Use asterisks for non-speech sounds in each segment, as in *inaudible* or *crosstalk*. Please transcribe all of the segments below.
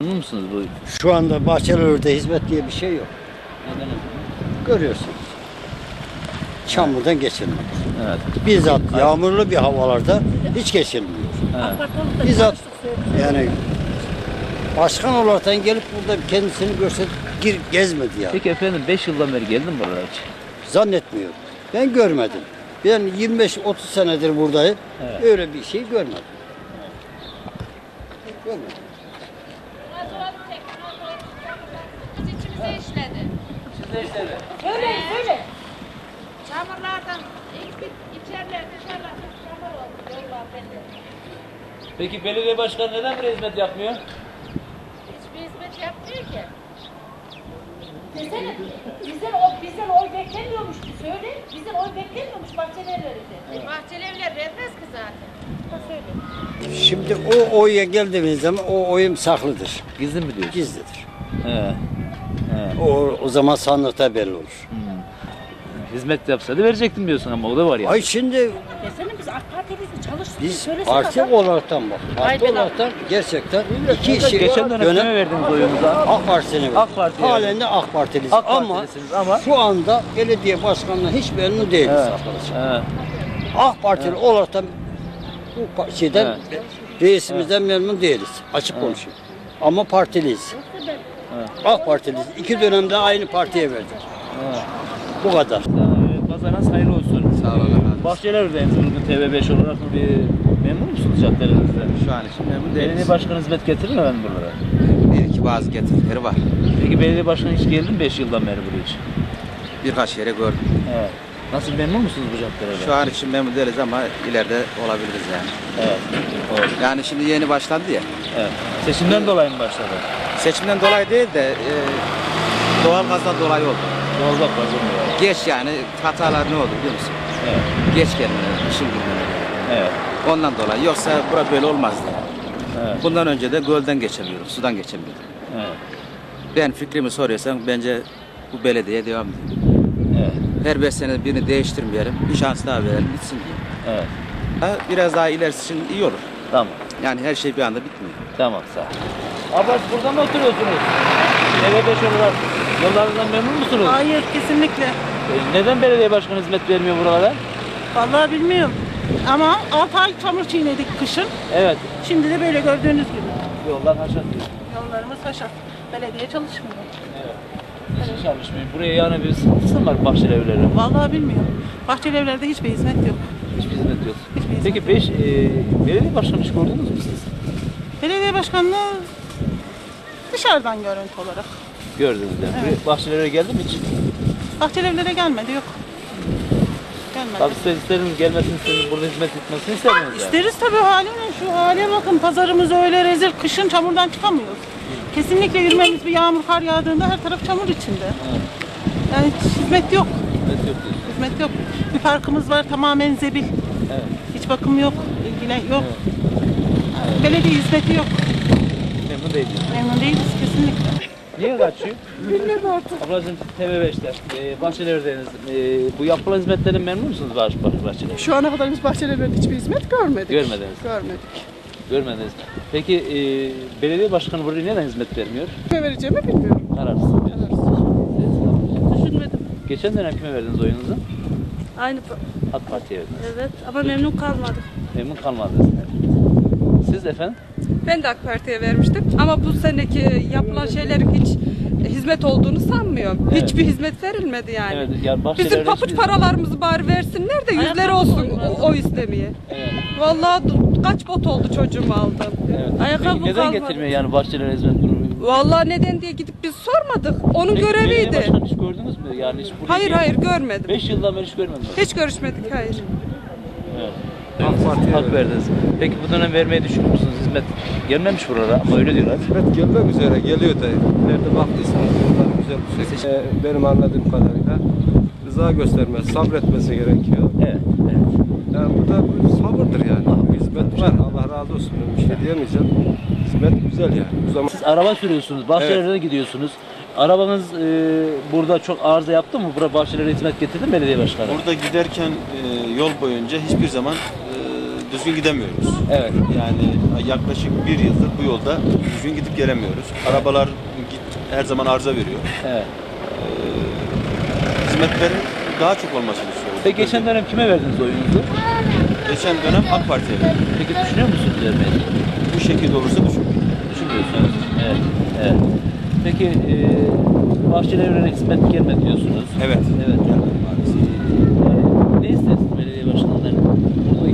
Memnun musunuz bu? Şu anda Bahçelievler'de hizmet diye bir şey yok. Neden efendim? Görüyorsunuz. Çamurdan geçilmiyor. Evet. Bizzat yağmurlu bir havalarda hiç geçilmiyor. evet. Bizzat yani başkan olarak gelip burada kendisini görse gir gezmedi ya. Peki efendim 5 yıldan beri geldin mi buralara hiç? Zannetmiyorum. Ben görmedim. Ben 25-30 senedir buradayım. Evet. Öyle bir şey görmedim. Görmedim. Söyle söyle. Çamurlardan ilk bir içerler dışarılar çamur oldu. Yollar belli. Peki belediye başkanı neden buraya hizmet yapmıyor? Hiçbir hizmet yapmıyor ki. Desene. Bizden, o, bizden oy beklemiyormuş. Söyle. Bizden oy beklemiyormuş bahçelerinde. E, Bahçeli evler vermez ki zaten. Ha söyle. Şimdi o oya geldiğimiz zaman o oyum saklıdır. Gizli mi diyorsun? Gizlidir. He. He. O, o zaman sandıkta belli olur. Hmm. Hizmet yapsaydı verecektim diyorsun ama o da var ya. Ay şimdi Desene biz AK Parti'liyiz. Çalışsın. biz Söylesene parti adam. olaraktan bak. Parti ben- olaraktan gerçekten iki işi Geçen dönem kime verdiniz oyunuzu? AK Parti'ne verdik. AK Parti'ye Halen de AK Partiliyiz. AK ama, Partilisiniz ama- şu anda belediye başkanına hiç memnun değiliz Evet. arkadaşlar. He. AK Partili olaraktan bu pa- şeyden reisimizden memnun değiliz. Açık konuşayım. Ama partiliyiz. AK Partiliyiz. İki dönemde aynı partiye verdik. He. Bu kadar. Kazanız hayırlı olsun. Sağ olun efendim. Bahçelievler'deyiz bugün TV5 olarak bir memnun musunuz caddelerinizde? Şu an için memnun Belediye değiliz. başkanı hizmet getirir mi efendim buralara? Bir iki bazı getirileri var. Peki belediye başkanı hiç geldi mi 5 yıldan beri buraya hiç? Birkaç yere gördüm. Evet. Nasıl memnun musunuz bu caddelerden? Şu an için memnun değiliz ama ileride olabiliriz yani. Evet. Doğru. Yani şimdi yeni başladı ya. Evet. Seçimden dolayı mı başladı? Seçimden dolayı değil de e, doğalgazdan dolayı oldu. Doğal bak var Geç yani hatalar ne oldu biliyor musun? Evet. Geç gelmeleri, işin girmeleri. Evet. Ondan dolayı. Yoksa bura böyle olmazdı. Evet. Bundan önce de gölden geçemiyorum, sudan geçemiyorum. Evet. Ben fikrimi soruyorsan bence bu belediye devam ediyor. Evet. Her beş sene birini değiştirmeyelim, bir şans daha verelim, bitsin diye. Evet. Biraz daha ilerisi için iyi olur. Tamam. Yani her şey bir anda bitmiyor. Tamam sağ ol. Abbas burada mı oturuyorsunuz? TV5 olarak yollarından memnun musunuz? Hayır kesinlikle. E, Neden belediye başkanı hizmet vermiyor buralara? Vallahi bilmiyorum. Ama 6 ay çamur çiğnedik kışın. Evet. Şimdi de böyle gördüğünüz gibi. Yollar haşat diyor. Yollarımız haşat. Belediye çalışmıyor. Hiç çalışmıyor. Buraya yani bir sıkıntısı mı var bahçeli evlere? Vallahi bilmiyorum. Bahçeli evlerde hiçbir hizmet yok. Hiçbir hizmet yok. Hiçbir hizmet Peki beş, e, belediye başkanı hiç gördünüz mü siz? Belediye başkanlığı dışarıdan görüntü olarak. Gördünüz yani. Evet. Bahçeli geldi mi hiç? Bahçeli evlere gelmedi yok. Gelmedi. Tabii siz isterim gelmesini, sizin burada hizmet etmesini isterdiniz yani. İsteriz tabii haline. Şu hale bakın pazarımız öyle rezil. Kışın çamurdan çıkamıyoruz. Kesinlikle yürümemiz bir yağmur kar yağdığında her taraf çamur içinde. Yani hiç hizmet yok. Hizmet yok diyorsun. Hizmet yok. Bir parkımız var tamamen zebil. Evet. Hiç bakım yok, ilgilen yok. Belediye hizmeti yok. Memnun değil. Memnun değiliz kesinlikle. Niye kaçıyor? Bilmiyorum artık. Ablacığım TV5'te, e, Bahçelievler'deniz. E, bu yapılan hizmetlerin memnun musunuz Bahç, Bahçelievler? Şu ana kadar biz bahçelerde hiçbir hizmet görmedik. Görmediniz. Görmedik. Görmediniz. Peki e, belediye başkanı buraya neden hizmet vermiyor? Kime vereceğimi bilmiyorum. Kararsız. Düşünmedim. Geçen dönem kime verdiniz oyunuzu? Aynı AK Parti'ye verdiniz. evet ama memnun kalmadık. Memnun kalmadınız. Siz efendim? Ben de AK Parti'ye vermiştim ama bu seneki yapılan şeylerin hiç hizmet olduğunu sanmıyorum. Evet. Hiçbir hizmet verilmedi yani. Evet, yani Bizim papuç hiçbir- paralarımızı bari versinler de yüzleri olsun o, o istemeye. Evet. Vallahi kaç bot oldu çocuğumu aldım. evet. Ayakkabı Peki neden kalmadı. getirmiyor yani Bahçelievler hizmet durumu? Vallahi neden diye gidip biz sormadık. Onun Peki göreviydi. başkanı hiç gördünüz mü? Yani hiç Hayır hayır görmedim. 5 yıldan beri hiç görmedim. Hiç görüşmedik hayır. Evet. AK Parti'ye hak verdiniz. Peki bu dönem vermeyi düşünüyor musunuz? Hizmet gelmemiş buralara ama öyle diyorlar. Hizmet gelmek üzere geliyor da nerede baktıysanız yollar güzel bir şekilde. Ee, benim anladığım kadarıyla rıza göstermez, sabretmesi gerekiyor. Evet. evet. Yani burada bir sabırdır yani. Bir hizmet var. Allah razı olsun. Bir şey diyemeyeceğim. Hizmet güzel yani. Bu zaman Siz araba sürüyorsunuz, Bahçelievler'e gidiyorsunuz. Arabanız e, burada çok arıza yaptı mı? Buraya Bahçelievler'e hizmet getirdi mi belediye başkanı? Burada giderken e, yol boyunca hiçbir zaman düzgün gidemiyoruz. Evet. Yani yaklaşık bir yıldır bu yolda düzgün gidip gelemiyoruz. Arabalar git, her zaman arıza veriyor. Evet. Hizmetlerin daha çok olmasını istiyoruz. Peki geçen dönem kime verdiniz oyunuzu? Geçen dönem AK Parti'ye verdik. Peki düşünüyor musunuz vermeyi? Bu şekilde olursa düşünmüyorum. Düşünmüyorsunuz. Evet. Evet. Peki e, Bahçelievre'ne hizmet gelmedi diyorsunuz. Evet. Evet. Yani ne istersin belediye başkanından?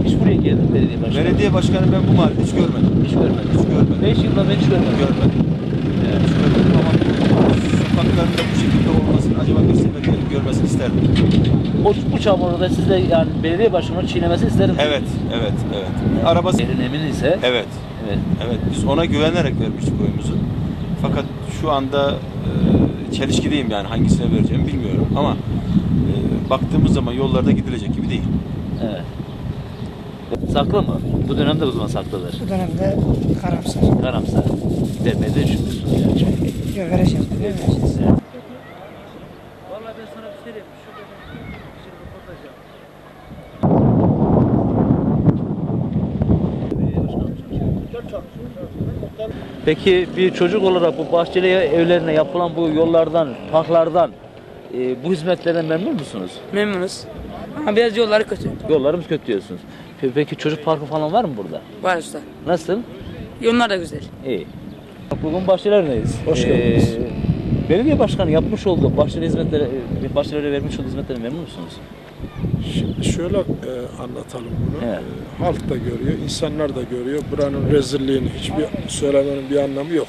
Hiç buraya geldin belediye başkanı. Belediye başkanı ben bu mahallede hiç görmedim. Hiç görmedim. Hiç görmedim. 5 yılda ben hiç görmedim. Görmedim. Evet. Hiç görmedim ama sokaklarında bu şekilde olmasını acaba bir gelip görmesini isterdim. O, bu çamuru da siz de yani belediye başkanı çiğnemesi isterim. Evet, evet, evet. Arabası... Yerin emin ise. Evet, Evet. evet. Biz ona güvenerek vermiştik oyumuzu. Fakat şu anda e, çelişkideyim yani hangisine vereceğimi bilmiyorum ama e, baktığımız zaman yollarda gidilecek gibi değil. Evet. Saklı mı? Bu dönemde o zaman saklıdır. Bu dönemde karamsar. Karamsar. Vermeyi de düşünmüyorsunuz yani. Yok vereceğiz. Vereceğiz. Vallahi ben sana bir şey diyeyim. Şurada bir şey. Peki bir çocuk olarak bu bahçeli evlerine yapılan bu yollardan, parklardan e, bu hizmetlerden memnun musunuz? Memnunuz. Ama biraz yolları kötü. Yollarımız kötü diyorsunuz. Pe- Peki çocuk parkı falan var mı burada? Var usta. Nasıl? Yollar da güzel. İyi. Bugün Bahçelievre'deyiz. Hoş Ee, geldiniz. belediye başkanı yapmış olduğu Bahçeli hizmetleri, e, Bahçelievre vermiş olduğu hizmetleri memnun musunuz? Şimdi şöyle e, anlatalım bunu. Evet. E, halk da görüyor, insanlar da görüyor. Buranın rezilliğini hiçbir söylemenin bir anlamı yok.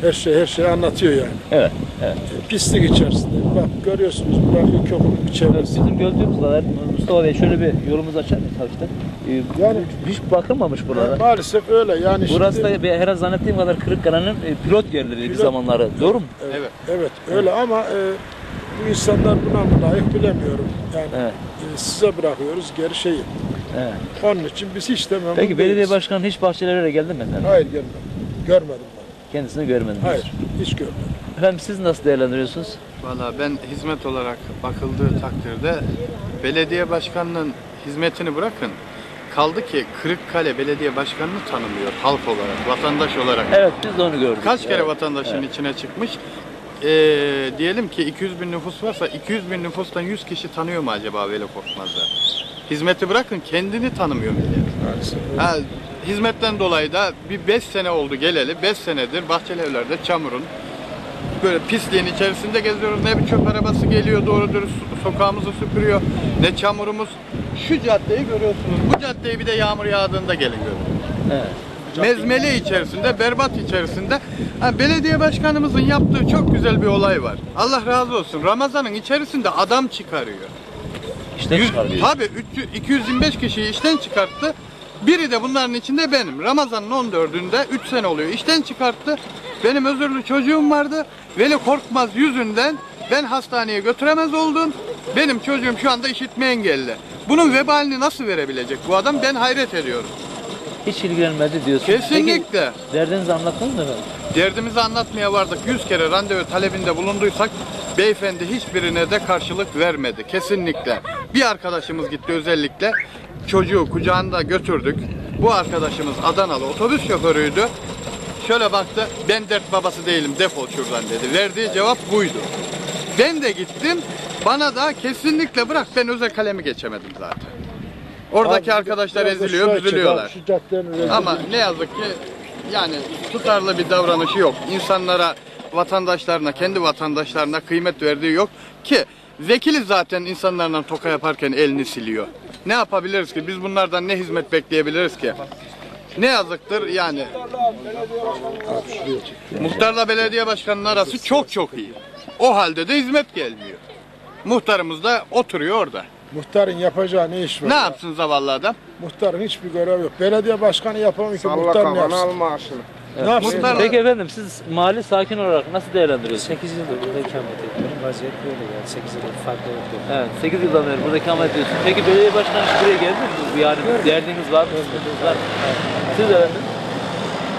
Her şey her şeyi anlatıyor yani. Evet. evet. E, pislik içerisinde. Bak görüyorsunuz buranın ilkokulun bir çevresi. Bizim gördüğümüz kadar Mustafa Bey şöyle bir yolumuzu açar mısın hafiften? Ee, Yani- hiç bakılmamış buralara. Maalesef öyle yani Burası şimdi, da herhalde zannettiğim kadar Kırıkkale'nin e, pilot yerleri bir zamanları. Doğru mu? Evet, evet öyle ama e, bu insanlar buna mı layık bilemiyorum. Yani Evet. e, size bırakıyoruz geri şeyi. evet. Onun için biz hiç de memnun Peki belediye değiliz. başkanı hiç Bahçelievre'ye geldi mi efendim? Hayır gelmedim. Görmedim ben. Kendisini görmediniz. Hayır hiç görmedim. Efendim siz nasıl değerlendiriyorsunuz? Valla ben hizmet olarak bakıldığı takdirde belediye başkanının hizmetini bırakın. Kaldı ki Kırıkkale Belediye Başkanı'nı tanımıyor halk olarak, vatandaş olarak. Evet biz de onu gördük. Kaç kere Evet. vatandaşın içine çıkmış? Ee, diyelim ki 200 bin nüfus varsa 200 bin nüfustan 100 kişi tanıyor mu acaba Veli Korkmaz'ı? Hizmeti bırakın kendini tanımıyor millet. Maalesef. Ha, hizmetten dolayı da bir 5 sene oldu geleli. 5 senedir Bahçelievler'de çamurun böyle pisliğin içerisinde geziyoruz. Ne bir çöp arabası geliyor doğru dürüst sokağımızı süpürüyor. Ne çamurumuz. Şu caddeyi görüyorsunuz. Bu caddeyi bir de yağmur yağdığında gelin görün. Evet. Mezmele içerisinde, berbat içerisinde. Ha, belediye başkanımızın yaptığı çok güzel bir olay var. Allah razı olsun. Ramazan'ın içerisinde adam çıkarıyor. İşten çıkarıyor. Tabii 300 225 kişiyi işten çıkarttı. Biri de bunların içinde benim. Ramazan'ın 14'ünde 3 sene oluyor. İşten çıkarttı. Benim özürlü çocuğum vardı. Veli Korkmaz yüzünden ben hastaneye götüremez oldum. Benim çocuğum şu anda işitme engelli. Bunun vebalini nasıl verebilecek bu adam? Ben hayret ediyorum. Hiç ilgilenmedi diyorsunuz. Kesinlikle. Peki, derdinizi anlattınız mı efendim? Derdimizi anlatmaya vardık. 100 kere randevu talebinde bulunduysak beyefendi hiçbirine de karşılık vermedi. Kesinlikle. Bir arkadaşımız gitti özellikle. Çocuğu kucağında götürdük. Bu arkadaşımız Adanalı otobüs şoförüydü. Şöyle baktı. Ben dert babası değilim. Defol şuradan dedi. Verdiği cevap buydu. Ben de gittim. Bana da kesinlikle bırak ben özel kalemi geçemedim zaten. Oradaki Abi, arkadaşlar biraz da eziliyor, şuraya çek büzülüyorlar. Şu. Ama ne yazık ki yani tutarlı bir davranışı yok. İnsanlara, vatandaşlarına, kendi vatandaşlarına kıymet verdiği yok ki vekili zaten insanlarla toka yaparken elini siliyor. Ne yapabiliriz ki? Biz bunlardan ne hizmet bekleyebiliriz ki? Ne yazıktır yani. Muhtarla belediye başkanının arası çok çok iyi. O halde de hizmet gelmiyor. Muhtarımız da oturuyor orada. Muhtarın yapacağı ne iş var? Ne ya? yapsın zavallı adam? Muhtarın hiçbir görevi yok. Belediye başkanı yapamıyor ki muhtar ne yapsın? maaşını. Ne yapsın? Muhtar- Peki efendim siz mahalle sakin olarak nasıl değerlendiriyorsunuz? 8 yıldır burada ikamet ediyorum. Vaziyet böyle yani. 8 yıldır farklı yok. Evet, 8 yıldan beri burada ikamet ediyorsunuz. Peki belediye başkanı hiç buraya geldi mi? Yani derdiniz var mı? sıkıntınız var mı? Siz efendim?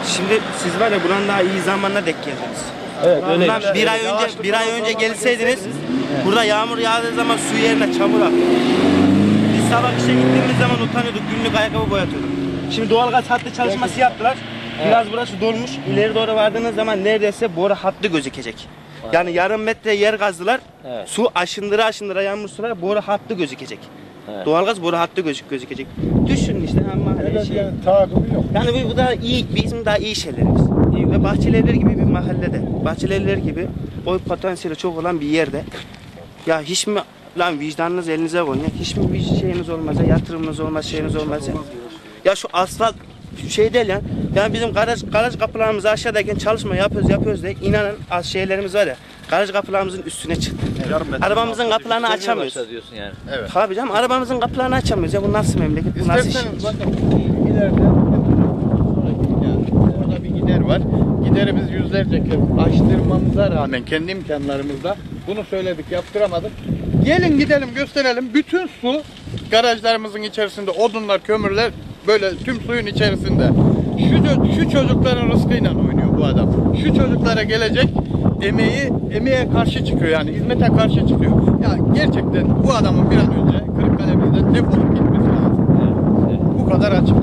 Şimdi siz var ya buranın daha iyi zamanına denk geldiniz. Evet, öyle. Bundan bir ay önce bir ay önce gelseydiniz burada yağmur yağdığı zaman su yerine çamur akıyor. Biz sabah işe gittiğimiz zaman utanıyorduk. Günlük ayakkabı boyatıyorduk. Şimdi doğalgaz hattı çalışması yaptılar. Biraz burası dolmuş. İleri doğru vardığınız zaman neredeyse boru hattı gözükecek. Yani yarım metre yer kazdılar. Evet. Su aşındıra aşındıra yağmur sular boru hattı gözükecek. Evet. Doğalgaz boru hattı gözük gözükecek. Düşünün işte ha mahalle şey. Takımı yok. Yani bu, bu da iyi, bizim daha iyi şeylerimiz. Ve Bahçelievler gibi bir mahallede, Bahçelievler gibi oy potansiyeli çok olan bir yerde. Ya hiç mi lan vicdanınız elinize koyun ya. Hiç mi bir şeyiniz olmaz ya, yatırımınız olmaz, şeyiniz olmaz ya. Ya şu asfalt şey değil ya. Yani bizim garaj, garaj kapılarımız aşağıdayken çalışma yapıyoruz yapıyoruz de inanın az şeylerimiz var ya. Garaj kapılarımızın üstüne çıktı. Arabamızın kapılarını açamıyoruz. Diyorsun yani. Evet. Tabii canım arabamızın kapılarını açamıyoruz ya bu nasıl memleket bu nasıl iş? İsterseniz bakın ileride yani orada bir gider var. Giderimiz yüzlerce kez açtırmamıza rağmen kendi imkanlarımızda bunu söyledik yaptıramadık. Gelin gidelim gösterelim. Bütün su garajlarımızın içerisinde odunlar, kömürler böyle tüm suyun içerisinde. Şu, şu çocukların rızkıyla oynuyor bu adam. Şu çocuklara gelecek emeği emeğe karşı çıkıyor yani hizmete karşı çıkıyor. Ya gerçekten bu adamın bir an önce Kırıkkale'mizden defolup gitmesi lazım. Bu kadar açık.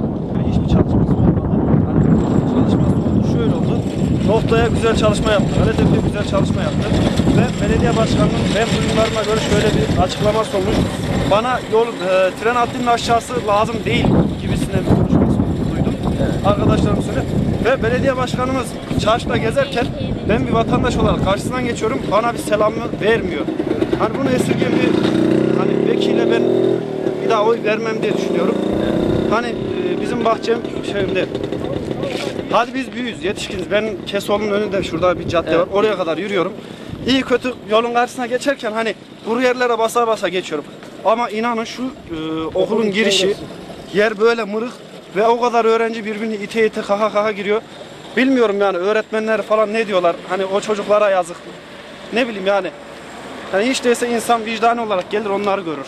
Hiçbir çalışması olmadı. Hani çalışması oldu şöyle oldu. Noktaya güzel çalışma yaptı. Hareketli güzel çalışma yaptı. Ve belediye başkanının ben duyumlarıma göre şöyle bir açıklaması olmuş. Bana yol e, tren hattının aşağısı lazım değil gibisinden bir konuşması duydum. Arkadaşlarım söyle. Ve belediye başkanımız çarşıda gezerken ben bir vatandaş olarak karşısından geçiyorum. Bana bir selamı vermiyor. Hani bunu esirgeyen bir hani vekile ben bir daha oy vermem diye düşünüyorum. Hani e, bizim bahçem şeyimde Hadi biz büyüyüz, yetişkiniz. Ben Kesoğlu'nun önünde şurada bir cadde var. Oraya kadar yürüyorum. İyi kötü yolun karşısına geçerken hani kuru yerlere basa basa geçiyorum. Ama inanın şu e, okulun girişi yer böyle mırık ve o kadar öğrenci birbirini ite ite kaka kaka giriyor. Bilmiyorum yani öğretmenler falan ne diyorlar. Hani o çocuklara yazık. Ne bileyim yani. Yani hiç değilse insan vicdani olarak gelir onları görür.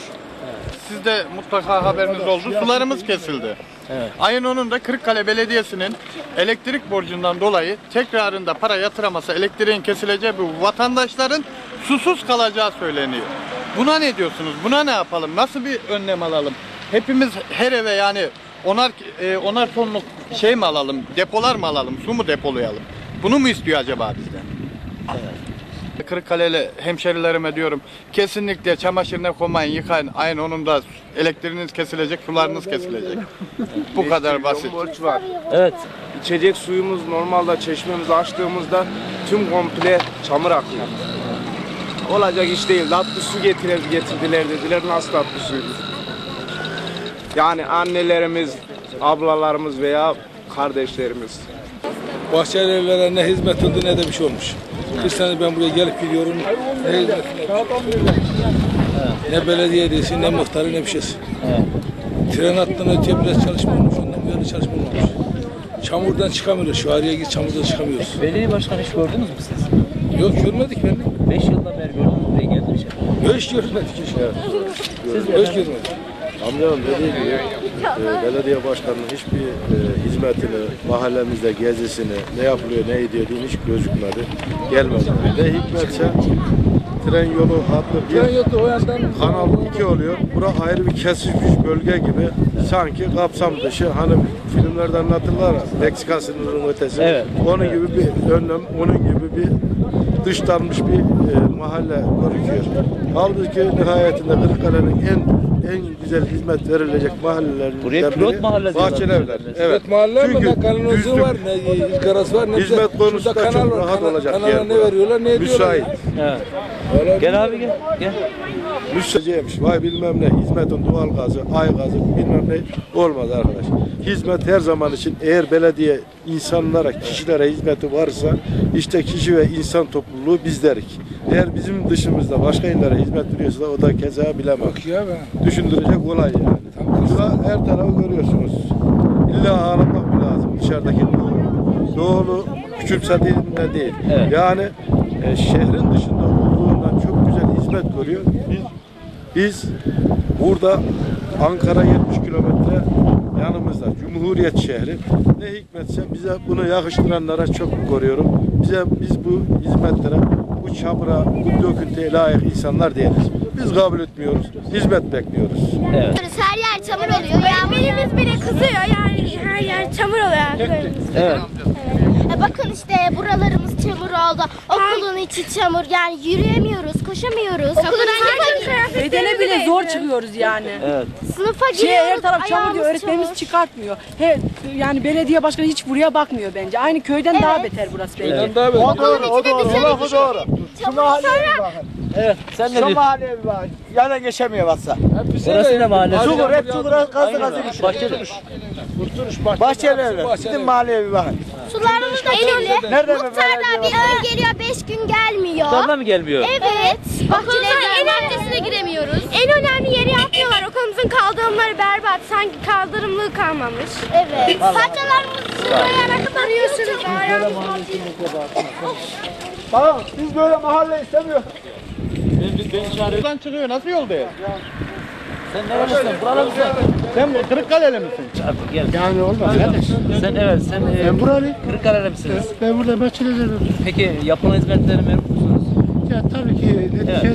Sizde mutlaka haberiniz oldu. Sularımız kesildi. Ayın 10'unda Kırıkkale Belediyesi'nin elektrik borcundan dolayı tekrarında para yatıraması elektriğin kesileceği bu vatandaşların susuz kalacağı söyleniyor. Buna ne diyorsunuz? Buna ne yapalım? Nasıl bir önlem alalım? Hepimiz her eve yani onar e, onar tonluk şey mi alalım? Depolar mı alalım? Su mu depolayalım? Bunu mu istiyor acaba bizden? Kırıkkale'li hemşerilerime diyorum kesinlikle çamaşırına koymayın yıkayın ayın onunda elektriğiniz kesilecek sularınız kesilecek. Bu kadar basit. Borç var. Evet. İçecek suyumuz normalde çeşmemizi açtığımızda tüm komple çamur akıyor. Olacak iş değil. Tatlı su getirir, getirdiler dediler. Nasıl tatlı suydu? Yani annelerimiz, ablalarımız veya kardeşlerimiz. Bahçelievlere ne hizmet oldu ne de bir şey olmuş. Bir sene ben buraya gelip gidiyorum. Ne hizmet Ne belediye değilsin, ne muhtarı ne bir şeysin. Tren hattına öteye biraz çalışma olmuş. Ondan bu yana çalışma olmamış. Çamurdan çıkamıyoruz. Şu araya git çamurdan çıkamıyoruz. Belediye başkanı hiç gördünüz mü siz? Yok görmedik ben. 5 yıldan beri gördünüz mü? Buraya geldi mi şey? Hiç görmedik. Hiç, hiç görmedik. Amcanın dediği gibi e, belediye başkanının hiçbir e, hizmetini, mahallemizde gezisini, ne yapılıyor, ne ediyor diye hiç gözükmedi. Gelmedi. Ne hikmetse tren yolu hattı bir, Tren yolu o yandan kanal iki oluyor. Bura ayrı bir kesilmiş bölge gibi sanki kapsam dışı hani filmlerde anlatırlar ya, Meksika sınırının ötesi. Evet. Onun gibi bir önlem, onun gibi bir dışlanmış bir e, mahalle gözüküyor. Halbuki nihayetinde Kırıkkale'nin en en güzel hizmet verilecek mahallelerin Buraya pilot mahalle diyorlar. Bahçelievler. Evet. Evet mahalle ama Çünkü ne düzlük, var, ne ızgarası var, ne de- Hizmet konusu Şurada da kanal çok rahat olacak kanala yer ne bu. veriyorlar, ne ediyorlar. Müsait. Evet. Gel abi gel. Gel. Müsteceymiş. Vay bilmem ne. Hizmetin doğal gazı, ay gazı bilmem ne olmaz arkadaş. Hizmet her zaman için eğer belediye insanlara, kişilere hizmeti varsa işte kişi ve insan topluluğu bizlerik. Eğer bizim dışımızda başka illere hizmet veriyorsa o da keza bilemem. Düşündürecek olay yani. Burada her tarafı görüyorsunuz. İlla ağlamak mı lazım dışarıdaki doğu. Doğulu küçümsediğinde değil. Evet. Yani e, şehrin dışında olduğundan çok güzel hizmet görüyor. Biz, biz burada Ankara 70 kilometre yanımızda Cumhuriyet şehri. Ne hikmetse bize bunu yakıştıranlara çok görüyorum. Bize biz bu hizmetlere, bu çamura, bu döküntüye layık insanlar değiliz. Biz kabul etmiyoruz. Hizmet bekliyoruz. Evet. Her yer çamur oluyor. Öğretmenimiz bile kızıyor yani her yer çamur oluyor ayaklarımızda. Evet. E, Bakın işte buralarımız çamur oldu. Okulun içi çamur. Yani yürüyemiyoruz, koşamıyoruz. Okulun Bedene bile zor çıkıyoruz yani. Evet. Sınıfa Şey, giriyoruz. her taraf çamur diyor, ayağımız öğretmenimiz çamur. çıkartmıyor. He, yani belediye başkanı hiç buraya bakmıyor bence. Aynı köyden daha beter burası bence. O doğru, o doğru, o lafı doğru. Şu mahalleye bir bakın. Evet. Sen ne Şu diyorsun? mahalleye bir bakın. Yana geçemiyor valla. Burası ne mahalle? Çukur, hep çukura kazdı kazdı Aynen. düşüyor. Bahçeli. Bahçeli Bizim mahalleye bir bakın. Sularımız da kirli. Nerede Muhtarlar bir gün geliyor, beş gün gelmiyor. Muhtarlar mı gelmiyor? Evet. Bahçelerde en önemlisine giremiyoruz. En önemli yeri yapmıyorlar. Okulumuzun kaldırımları berbat. Sanki kaldırımlığı kalmamış. Evet. Parçalarımızı sulayarak arıyorsunuz. Tamam biz böyle mahalle istemiyoruz. Buradan çıkıyor nasıl yol değil? Sen nerelisin? Buralı mısın? Sen Kırıkkaleli misin? Abi gel. Yani olmaz kardeş. Sen evet sen e, Ben buralıyım. Kırıkkale'de misiniz? Ben burada Bahçeli'de Peki yapılan hizmetleri memnun musunuz? Ya tabii ki netice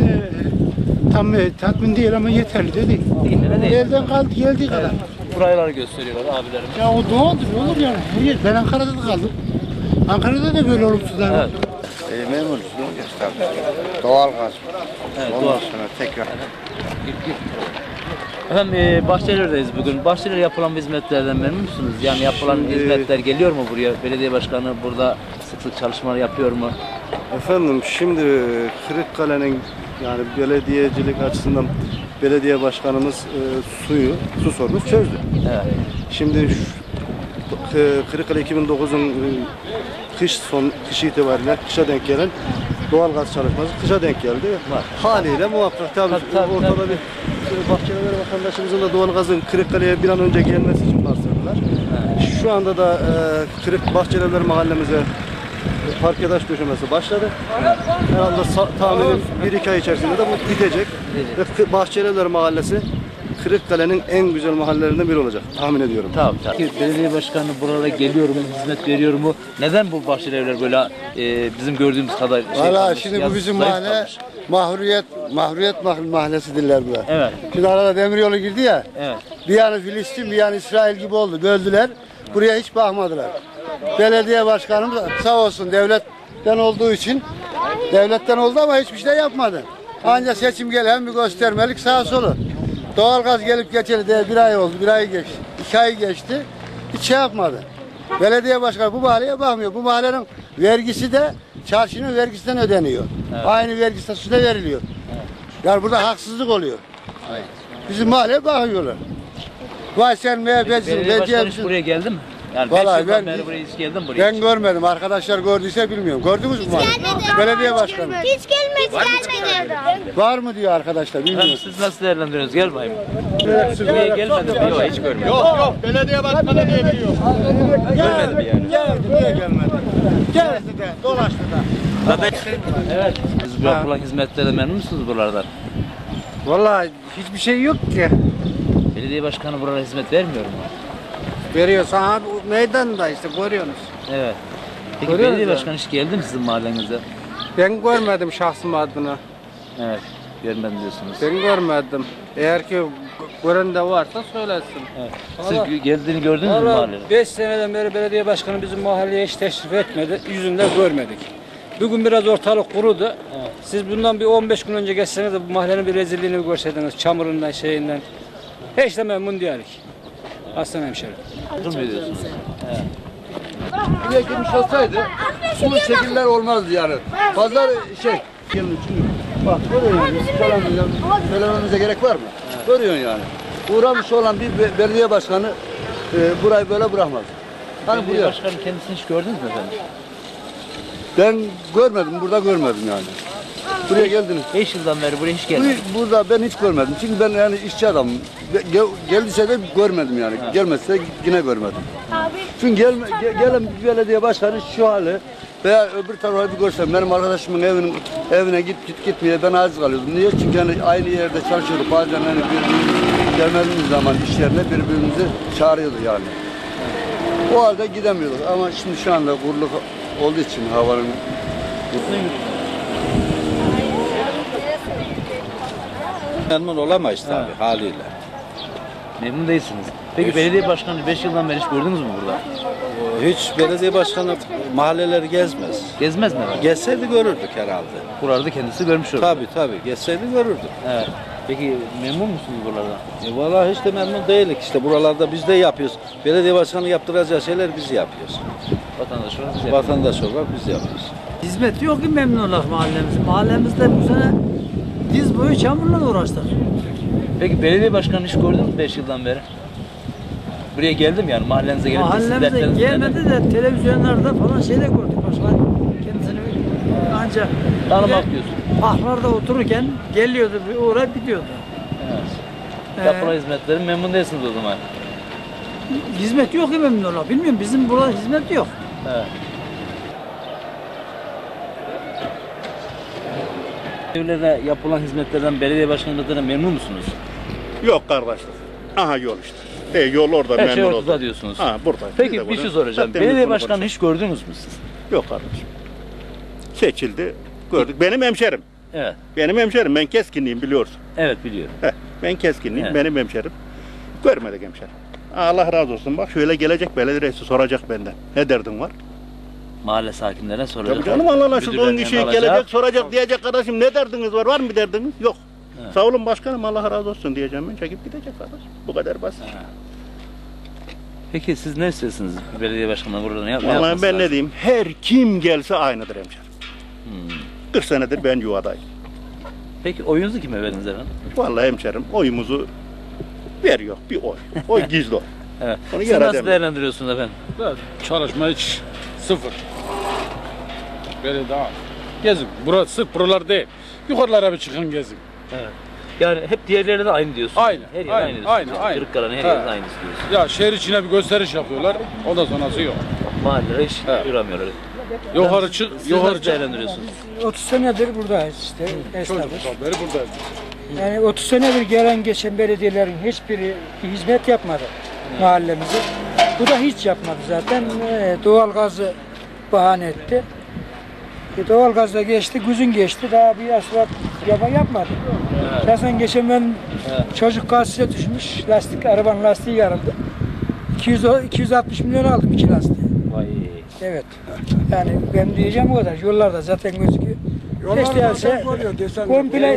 tam e, tatmin değil ama yeterli de değil. Değil mi? Değil? Elden kaldı geldiği kadar. Buraları gösteriyorlar abilerim. Ya o doğaldır olur yani. Her yer. Ben Ankara'da da kaldım. Ankara'da da böyle olumsuzlar var. Evet. E, memnunuz. Doğal gaz. Evet, Ondan doğal. sonra tekrar. Efendim e, Bahçeliler'deyiz bugün. Bahçeliler yapılan hizmetlerden memnun musunuz? Yani yapılan Şimdi- hizmetler geliyor mu buraya? Belediye başkanı burada sık sık çalışmalar yapıyor mu? Efendim şimdi Kırıkkale'nin yani belediyecilik açısından belediye başkanımız e, suyu, su sorunu çözdü. Evet. Şimdi şu, K- Kırıkkale 2009'un e, kış son kış itibariyle kışa denk gelen doğalgaz çalışması kışa denk geldi. Haliyle muhakkak tabii, tabii, ortada tabii. bir e, Bahçelievler vatandaşımızın da doğalgazın Kırıkkale'ye bir an önce gelmesi için bastırdılar. Şu anda da e, Kırık Bahçelievler mahallemize e, parkedaş döşemesi başladı. Herhalde tahminim bir iki ay içerisinde de bu bitecek. Ve Bahçelievler mahallesi Kırıkkale'nin en güzel mahallelerinden biri olacak tahmin ediyorum. Tamam tamam. Belediye başkanı buralara geliyor mu, hizmet veriyor mu? Neden bu Bahçelievler böyle e, bizim gördüğümüz kadar şey Valla şimdi bu bizim mahalle kalmış? Mahruriyet, mahruriyet mah- mahallesi diller bu. Evet. Şimdi arada demiryolu girdi ya. Evet. Bir yanı Filistin, bir yanı İsrail gibi oldu. Böldüler. Buraya hiç bakmadılar. Belediye başkanımız sağ olsun devletten olduğu için devletten oldu ama hiçbir şey yapmadı. Ancak seçim gel hem bir göstermelik sağ solu. Doğalgaz gelip geçeli de bir ay oldu, bir ay geçti. iki ay geçti. Hiç şey yapmadı. Belediye başkanı bu mahalleye bakmıyor. Bu mahallenin vergisi de çarşının vergisinden ödeniyor. Aynı vergi statüsüne veriliyor. Yani burada haksızlık oluyor. Bizim mahalleye bakıyorlar. Vay sen MHP'sin, CHP'sin. buraya geldi mi? Yani Vallahi ben- beri buraya hiç? Ben görmedim. Arkadaşlar gördüyse bilmiyorum. Gördünüz mü mahalleyi? Belediye başkanı. Hiç gelmedi, gelmedi. Var mı diyor arkadaşlar bilmiyorum. siz nasıl değerlendiriyorsunuz? Gel bakayım. Buraya gelmedim. Yok hiç görmedim. Yok yok belediye başkanı diye biliyorum. Görmedim yani. Geldi, niye gelmedi? Geldi de, dolaştı da. Evet. Siz bu yapılan hizmetlerden memnun musunuz buralardan? Vallahi hiçbir şey yok ki. Belediye başkanı buralara hizmet vermiyor mu? Veriyorsa abi meydanda işte görüyorsunuz. Evet. Peki Görüyoruz belediye yani. başkanı hiç geldi mi sizin mahallenize? Ben görmedim şahsım adına. Evet. Görmedim diyorsunuz. Ben görmedim. Eğer ki gören de varsa söylesin. Evet. Siz geldiğini gördünüz mü mahallede? 5 seneden beri belediye başkanı bizim mahalleye hiç teşrif etmedi. Yüzünde görmedik. Bugün biraz ortalık kurudu. Siz bundan bir 15 gün önce geçseniz de bu mahallenin bir rezilliğini bir görseydiniz. Çamurundan şeyinden. Hiç de memnun değilik. Aslan hemşerim. Memnun mu diyorsunuz? Evet. Buraya girmiş olsaydı bu şekiller olmazdı yani. Pazar şey. Bak görüyorsun biz söylememize, söylememize gerek var mı? Görüyorsun yani. Uğramış olan bir be- belediye başkanı e, burayı böyle bırakmaz. Hani Belediye buraya başkanı kendisini hiç gördünüz mü efendim? ben görmedim, burada görmedim yani. Buraya geldiniz. 5 yıldan beri buraya hiç gelmedim. Bu- Burada ben hiç görmedim. Çünkü ben yani işçi adamım. Ge- gel- geldiyse de görmedim yani. Gelmezse yine görmedim. Çünkü gelme, ge- gelen bir belediye başkanı şu hali veya öbür tarafa bir görsem benim arkadaşımın evinin evine git git gitmeye ben aciz kalıyordum. Niye? Çünkü yani aynı yerde çalışıyorduk. Bazen hani birbirimiz gelmediğimiz zaman iş yerine birbirimizi çağırıyorduk yani. O halde gidemiyorduk ama şimdi şu anda kuruluk olduğu için havanın Memnun olamayız tabii haliyle. Memnun değilsiniz. Peki belediye başkanı 5 yıldan beri hiç gördünüz mü burada? Hiç belediye başkanı mahalleleri gezmez. Gezmez mi? Gezseydi görürdük herhalde. Buralarda kendisi görmüş olur. Tabii tabii. Gezseydi görürdük. Evet. Peki memnun musunuz buralardan? E vallahi hiç de memnun değilik işte. Buralarda biz de yapıyoruz. Belediye başkanı yaptıracağı şeyler biz yapıyoruz. Vatandaş olarak biz Vatandaş olarak biz yapıyoruz. Hizmet yok ki memnun olarak mahallemiz. Mahallemizde bu sene diz boyu çamurla uğraştık. Peki belediye başkanı hiç gördünüz mü 5 yıldan beri? Buraya geldim yani mahallenize gelip Mahallemize dertlerinizi gelmedi de televizyonlarda falan şeyde gördük. Başka kendisini ancak Tanımak diyorsun. Parklarda otururken geliyordu, bir uğrayıp gidiyordu. Evet. Yapılan hizmetlerin memnun değilsiniz o zaman. Hizmet yok ki memnun olarak. Bilmiyorum bizim burada hizmet yok. Evet. Evlere yapılan hizmetlerden belediye başkanlarından memnun musunuz? Yok kardeşlik. Aha yol işte. E, yol orada Her şey memnun ortada oldum. diyorsunuz. Ha burada. Peki bir şey soracağım. Belediye başkanı hiç gördünüz mü siz? Yok kardeşim. Seçildi. Gördük. Benim hemşerim. Evet. Benim hemşerim. Ben keskinliyim biliyorsun. Evet biliyorum. Heh, ben keskinliyim. Evet. Benim hemşerim. Görmedik hemşerim. Allah razı olsun. Bak şöyle gelecek belediye reisi soracak benden. Ne derdin var? Mahalle sakinlerine soracak. Tabii canım Allah Müdürlerin on kişi gelecek soracak diyecek kardeşim ne derdiniz var? Var mı bir derdiniz? Yok. Evet. Sağ olun başkanım Allah razı olsun diyeceğim ben çekip gidecek kardeşim. Bu kadar basit. Peki siz ne istiyorsunuz belediye başkanı burada ne, yap Vallahi ben lazım? ne diyeyim? Her kim gelse aynıdır hemşerim. Hmm. 40 senedir ben yuvadayım. Peki oyunuzu kime verdiniz efendim? Vallahi hemşerim oyumuzu veriyor bir oy. Oy gizli oy. *laughs* Evet. Onu Siz nasıl demiyorum. değerlendiriyorsunuz efendim? Çalışma hiç sıfır. Böyle daha. Gezin. Burası sırf buralar değil. Yukarılara bir çıkın gezin. Evet. Yani hep diğerleri de aynı diyorsunuz. Aynı. Her yerde aynı, aynı. aynı, aynı. Kırıkkale'nin her yerinde aynı diyorsunuz. Ya şehir içine bir gösteriş yapıyorlar. Ondan sonrası yok. Mahallelere hiç uğramıyorlar. Yukarı çık, Siz yukarı çık. değerlendiriyorsunuz? 30 senedir buradayız işte esnafız. Çocuktan beri buradayız. Yani 30 senedir gelen geçen belediyelerin hiçbiri bir hizmet yapmadı mahallemize. Bu da hiç yapmadı zaten. Ee, Doğalgazı bahane etti. E, doğalgazda geçti, güzün geçti. Daha bir asfalt yapa yapmadı. Zaten geçen ben çocuk gazeteye düşmüş. Lastik, arabanın lastiği yarıldı. 200, o- 260 milyon aldım iki lastiği. Vay. Evet. Yani ben diyeceğim o kadar. Yollarda zaten gözüküyor. Şey- görüyor, desen- komple,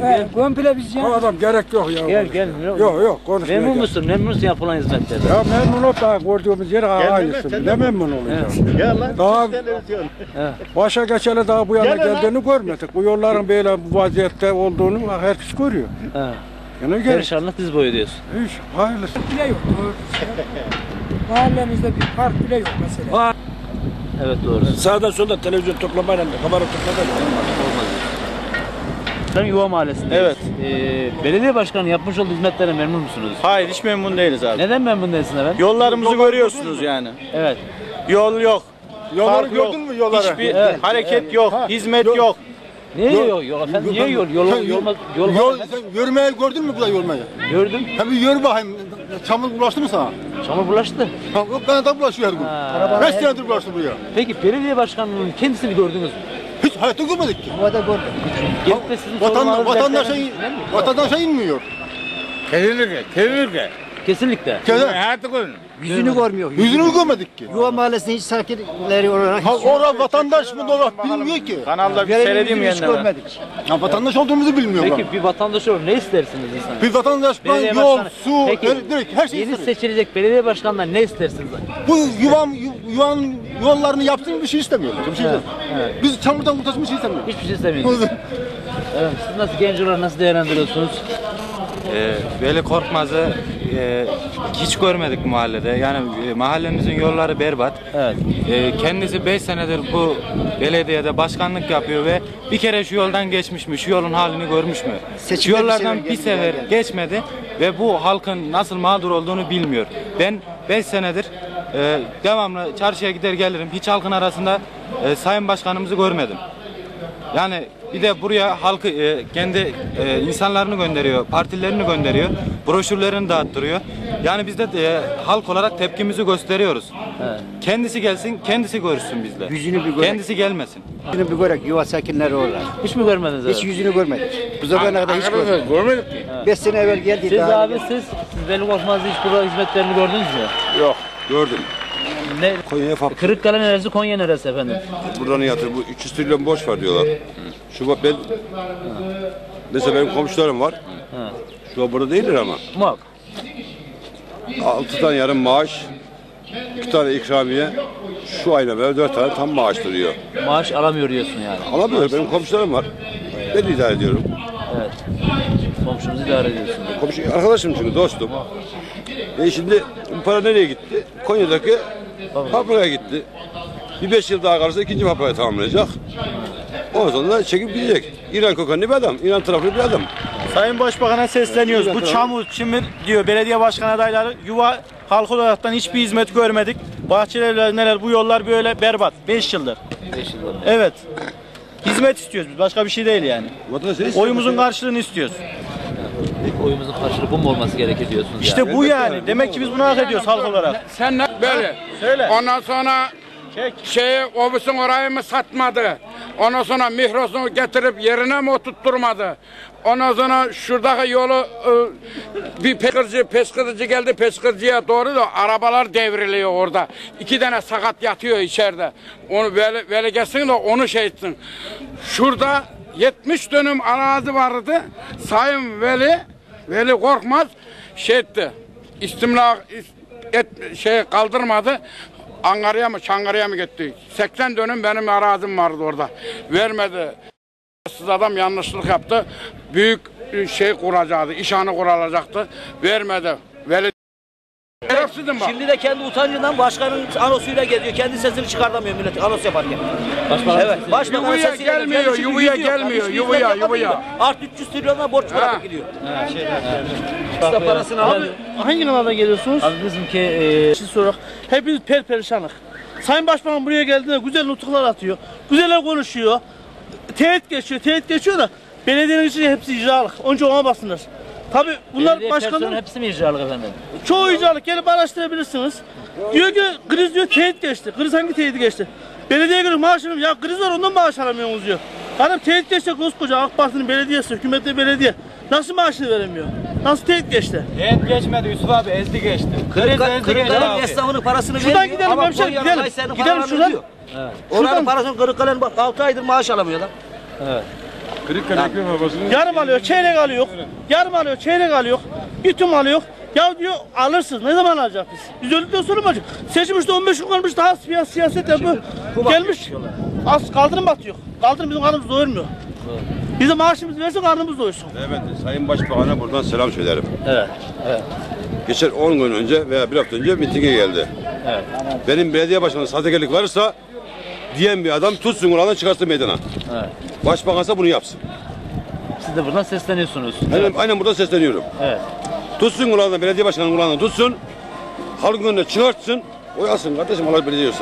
he, komple biz yani. Adam gerek yok ya. Gel gel. Yok yok konuşmaya Memnun gel. musun? Memnun musun yapılan hizmetlerden? Ya memnun ol da gördüğümüz yer aynısı. Ne memnun olacağız. Ya lan Daha televizyon. başa geçeli daha bu yana Gel lan. geldiğini görmedik. Bu yolların böyle bu vaziyette olduğunu herkes görüyor. He. Yani gerek. Perişanlık diz boyu diyorsun. Hiç hayırlısı. bile yok. Doğru. Mahallemizde bir park bile yok mesela. Evet doğru. Sağdan solda televizyon toplamayla da kamera toplamayla Ben Yuva Mahallesi'ndeyiz. Evet. Ee, belediye başkanı yapmış olduğu hizmetlerden memnun musunuz? Hayır hiç memnun değiliz abi. Neden memnun değilsin efendim? Yollarımızı görüyorsunuz yani. Evet. Yol yok. Yolları park yok, gördün mü yolları? Hiçbir Evet. hareket yok, hizmet Yol- yok. Niye Yol- yol, yol efendim? Niye yol? Yol, Sen- yol, yol, Yol, sen yürümeyi gördün mü burada yürümeyi? Gördüm. Hem bir yürü bakayım. Çamur bulaştı mı sana? Çamur bulaştı. Yok ben de bulaşıyor her gün. Ha. Beş senedir bulaştı buraya. Peki belediye başkanının kendisini gördünüz mü? Hiç hayatta görmedik ki. Havada gördük. Gelip de sizin Vatan, sorunlarınızı vatandaşa, dertlerinizi dinler mi? vatandaşa inmiyor. Kesinlikle, kesinlikle. Kesinlikle. Hayatı görün. Yüzünü görmüyor. Yüzünü görmedik ki. Yuva Mahallesi'nin hiç sakinleri olarak Ha, orada vatandaş mı olarak bilmiyor ki. Kanalda bir Görevimizi seyredeyim hiç yeniden. görmedik. Ha, vatandaş olduğumuzu bilmiyorlar. Peki bir vatandaş olarak ne istersiniz insan? Bir vatandaş ben yol, başkanı- su, Peki, direkt her şeyi Yeni isterim. seçilecek belediye başkanından ne istersiniz? Bu yuvam, yu- yuvan yollarını yapsın bir şey istemiyorlar. Bir şey Evet, istemiyorlar. Biz çamurdan kurtarsın bir şey istemiyoruz. Hiçbir şey istemiyorsunuz. evet, siz nasıl genç olarak nasıl değerlendiriyorsunuz? Ee, Veli Korkmaz'ı e, hiç görmedik mahallede. Yani e, mahallemizin yolları berbat. Evet. E, kendisi 5 senedir bu belediyede başkanlık yapıyor ve bir kere şu yoldan geçmiş mi? Şu yolun halini görmüş mü? Seçimde yollardan bir sefer geldi. geçmedi ve bu halkın nasıl mağdur olduğunu bilmiyor. Ben 5 senedir e, devamlı çarşıya gider gelirim. Hiç halkın arasında e, sayın başkanımızı görmedim. Yani bir de buraya halkı e, kendi e, insanlarını gönderiyor, partilerini gönderiyor, broşürlerini dağıttırıyor. Yani biz de e, halk olarak tepkimizi gösteriyoruz. Evet. Kendisi gelsin, kendisi görüşsün bizle. Yüzünü bir görelim. Kendisi gelmesin. Yine bir görek yuva sakinleri olarak. Hiç mi görmediniz? Hiç yüzünü görmedik. Bu zamana kadar hiç görmedik. görmedik ki. Beş sene evvel geldi. Siz daha- abi siz, siz Veli Korkmaz'da hiç burada hizmetlerini gördünüz mü? Yok. Gördüm. Ne? Konya'ya fabrika. Kırıkkale neresi, Konya neresi efendim? Buradan yatır. Bu 300 trilyon borç var diyorlar. Şu bak ben mesela benim komşularım var. Şu an burada değiller ama. Muhakkak. 6 tane yarım maaş, 2 tane ikramiye, şu ayna böyle 4 tane tam maaş duruyor. Maaş alamıyor diyorsun yani. Alamıyor. Benim komşularım var. Ben de idare ediyorum. Evet. Komşunuzu idare ediyorsun. Komşu, arkadaşım çünkü dostum. E şimdi bu para nereye gitti? Konya'daki fabrikaya gitti. Bir beş yıl daha kalırsa ikinci fabrikayı tamamlayacak. Ondan sonra da çekip gidecek. İran kökenli bir adam, İran taraflı bir adam. Sayın Başbakan'a sesleniyoruz. Bu çamur, çimir diyor belediye başkan adayları. Yuva halk olaraktan hiçbir hizmet görmedik. Bahçeler neler bu yollar böyle berbat. 5 yıldır. 5 yıldır. Evet. Hizmet istiyoruz biz. Başka bir şey değil yani. Oyumuzun karşılığını istiyoruz. Oyumuzun karşılığı bu mu olması gerekir diyorsunuz İşte yani? bu yani. Demek ki biz bunu hak ediyoruz halk olarak. Sen ne böyle? Söyle. Ondan sonra şeyi obusun orayı mı satmadı? Ondan sonra Mihros'u getirip yerine mi oturtturmadı? Ondan sonra şuradaki yolu e, bir peskırcı, peskırcı geldi peskırcıya doğru da arabalar devriliyor orada. İki tane sakat yatıyor içeride. Onu böyle, böyle gelsin de onu şey etsin. Şurada 70 dönüm arazi vardı. Sayın Veli, Veli Korkmaz şey etti. İstimla et, şey kaldırmadı. Ankara'ya mı Çankara'ya mı gitti? 80 dönüm benim arazim vardı orada. Vermedi. Siz adam yanlışlık yaptı. Büyük şey kuracaktı, işhanı kurulacaktı. Vermedi. Veli Şerefsizim bak. Şimdi de kendi utancından başkanın anosuyla geziyor. Kendi sesini çıkartamıyor millet anos yaparken. Başbakan evet. sesini- Başbakan Yuvaya sesiyle gelmiyor, şimdi yuvaya gidiyor. gelmiyor, yuvaya, yuvaya. Artı 300 trilyonla borç bırakıp gidiyor. İşte parasını Abi hangi kanaldan geliyorsunuz? Abi bizimki e, Siz sorak. Hepimiz perperişanlık. Sayın Başbakan buraya geldiğinde güzel nutuklar atıyor. Güzeller konuşuyor. Teğet geçiyor, teğet geçiyor da belediyenin içinde hepsi icralık. Onca ona basınlar. Tabi bunlar belediye başkanın hepsi mi icralık efendim? çoğu icralık gelip araştırabilirsiniz. Diyor ki kriz diyor teğet geçti. Kriz hangi teğeti geçti? Belediye göre maaşını ya kriz var ondan maaş alamıyorsunuz diyor. Adam teğet geçti koskoca AK Parti'nin belediyesi, hükümette belediye. Nasıl maaşını veremiyor? Nasıl teğet geçti? Teğet geçmedi Yusuf abi ezdi geçti. Kriz ezdi geçti Kırıkkale'nin abi. esnafının parasını Şuradan vermiyor gidelim hemşerim, Konya'nın gidelim. Kayseri'nin Gidelim paralarını şuradan. ödüyor. Evet. Şuradan- parasını Kırıkkale'nin bak 6 aydır maaş alamıyor adam. Evet. Kırıkkale köy babasının Yarım alıyor, çeyrek alıyor. Yarım alıyor, çeyrek alıyor. Ütüm alıyor. Ya diyor alırsınız. Ne zaman alacak biz? Biz öldükten sonra mı alacak? Seçim işte 15 gün kalmış daha siyas, siyaset yapıyor. Gelmiş. Az kaldırım batıyor. Kaldırım bizim karnımız doyurmuyor. Bize maaşımızı versin karnımız doyursun. Evet, Sayın Başbakan'a buradan selam söylerim. Evet. Evet. Geçen 10 gün önce veya bir hafta önce mitinge geldi. Evet. Benim belediye başkanı sahtekarlık varsa diyen bir adam tutsun kulağından çıkarsın meydana. Evet. Başbakansa bunu yapsın. Siz de buradan sesleniyorsunuz. Aynen, aynen burada sesleniyorum. Evet. Tutsun kulağından, belediye başkanının kulağından tutsun. Halkın önüne çıkartsın. Oy alsın kardeşim Allah belediye ya.